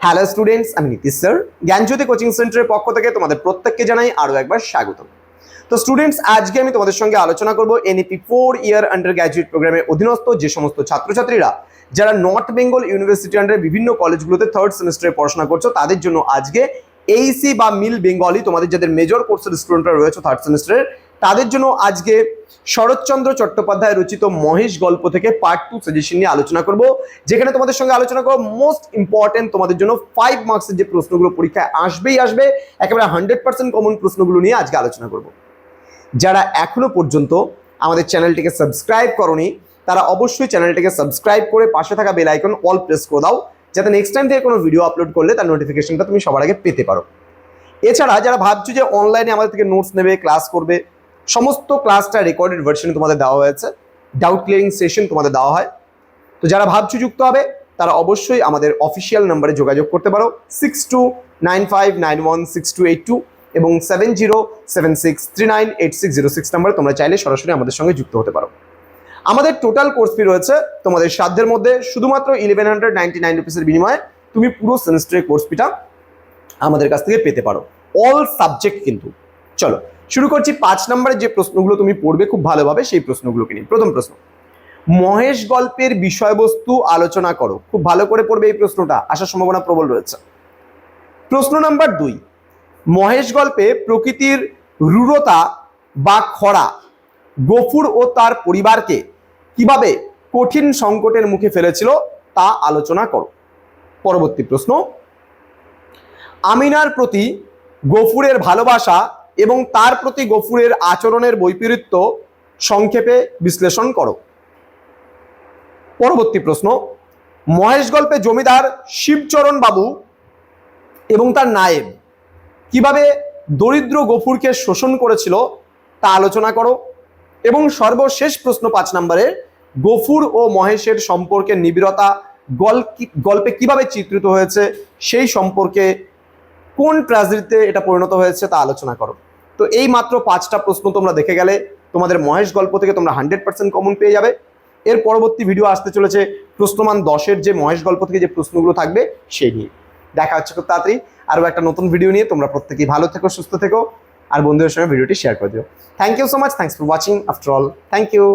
Hello students আমি Nitish sir জ্ঞানজ্যোতি coaching সেন্টারের পক্ষ থেকে তোমাদের প্রত্যেককে জানাই আরও একবার স্বাগত তো স্টুডেন্টস আজকে আমি তোমাদের সঙ্গে আলোচনা করব NEP four year undergraduate প্রোগ্রামের অধীনস্থ যে সমস্ত ছাত্রছাত্রীরা, যারা নর্থ বেঙ্গল ইউনিভার্সিটি আন্ডারে বিভিন্ন কলেজগুলোতে থার্ড সেমিস্টারে পড়াশোনা করছ, তাদের জন্য আজকে এইসি বা মিল বেঙ্গলি তোমাদের যাদের মেজর কোর্সের স্টুডেন্টরা রয়েছে থার্ড সেমিস্টারের তাদের জন্য আজকে শরৎচন্দ্র চট্টোপাধ্যায় রচিত মহেশ গল্প থেকে পার্ট টু সাজেশন নিয়ে আলোচনা করব, যেখানে তোমাদের সঙ্গে আলোচনা করব মোস্ট ইম্পর্টেন্ট তোমাদের জন্য ফাইভ মার্কসের যে প্রশ্নগুলো পরীক্ষায় আসবেই আসবে, একেবারে হান্ড্রেড পার্সেন্ট কমন প্রশ্নগুলো নিয়ে আজকে আলোচনা করব। যারা এখনও পর্যন্ত আমাদের চ্যানেলটিকে সাবস্ক্রাইব করনি, তারা অবশ্যই চ্যানেলটিকে সাবস্ক্রাইব করে পাশে থাকা বেল আইকন অল প্রেস করে দাও, যাতে নেক্সট টাইম থেকে কোনো ভিডিও আপলোড করলে তার নোটিফিকেশনটা তুমি সবার আগে পেতে পারো। এছাড়া যারা ভাবছ যে অনলাইনে আমাদের থেকে নোটস নেবে ক্লাস করবে সমস্ত ক্লাসটা রেকর্ডেড ভার্সনে তোমাদের দেওয়া হয়েছে। ডাউট ক্লিয়ারিং সেশন তোমাদের দেওয়া হয়। তো যারা ভাবছ যুক্ত হবে, তারা অবশ্যই আমাদের অফিসিয়াল নাম্বারে যোগাযোগ করতে পারো। Six two nine five nine one six two eight two এবং seven zero seven six three nine eight six zero six নাম্বারে তোমরা চাইলে সরাসরি আমাদের সঙ্গে যুক্ত হতে পারো। আমাদের টোটাল কোর্স ফি রয়েছে তোমাদের সাধ্যের মধ্যে, শুধুমাত্র ইলেভেন হান্ড্রেড নাইনটি নাইন রুপিসের বিনিময়ে তুমি পুরো সেমিস্টারের কোর্স ফিটা আমাদের কাছ থেকে পেতে পারো। অল সাবজেক্ট কিন্তু। চলো শুরু করছি পাঁচ নম্বরের যে প্রশ্নগুলো তুমি পড়বে খুব ভালোভাবে, সেই প্রশ্নগুলোকে নিয়ে। প্রথম প্রশ্ন, মহেশ গল্পের বিষয়বস্তু আলোচনা করো। খুব ভালো করে পড়বে এই প্রশ্নটা, আসার সম্ভাবনা প্রবল রয়েছে। প্রশ্ন নাম্বার দুই, মহেশ গল্পে প্রকৃতির রূঢ়তা বা খরা গফুর ও তার পরিবারকে কীভাবে কঠিন সংকটের মুখে ফেলেছিল তা আলোচনা করো। পরবর্তী প্রশ্ন, আমিনার প্রতি গফুরের ভালোবাসা এবং তার প্রতি গফুরের আচরণের বৈপরীত্য সংক্ষেপে বিশ্লেষণ করো। পরবর্তী প্রশ্ন, মহেশ গল্পে জমিদার শিবচরণ বাবু এবং তার নায়েব কীভাবে দরিদ্র গফুরকে শোষণ করেছিল তা আলোচনা করো এবং সর্বশেষ প্রশ্ন পাঁচ নম্বরে, গফুর ও মহেশের সম্পর্কে নিবিড়তা গল- গল্পে কীভাবে চিত্রিত হয়েছে সেই সম্পর্কে কোন ট্র্যাজেডিতে এটা পরিণত হয়েছে তা আলোচনা করো। তো এই মাত্র পাঁচটা প্রশ্ন তোমরা দেখে গেলে তোমাদের মহেশ গল্প থেকে তোমরা হান্ড্রেড পার্সেন্ট কমন পেয়ে যাবে। এর পরবর্তী ভিডিও আসতে চলেছে প্রশ্নমান দশের যে মহেশ গল্প থেকে যে প্রশ্নগুলো থাকবে সেই নিয়ে। দেখা হচ্ছে খুব তাড়াতাড়ি। আরও একটা নতুন ভিডিও নিয়ে তোমরা প্রত্যেকেই ভালো থেকো, সুস্থ থেকো। আর বন্ধুদের সঙ্গে ভিডিওটি শেয়ার করে দিও। Thank you so much thanks for watching after all thank you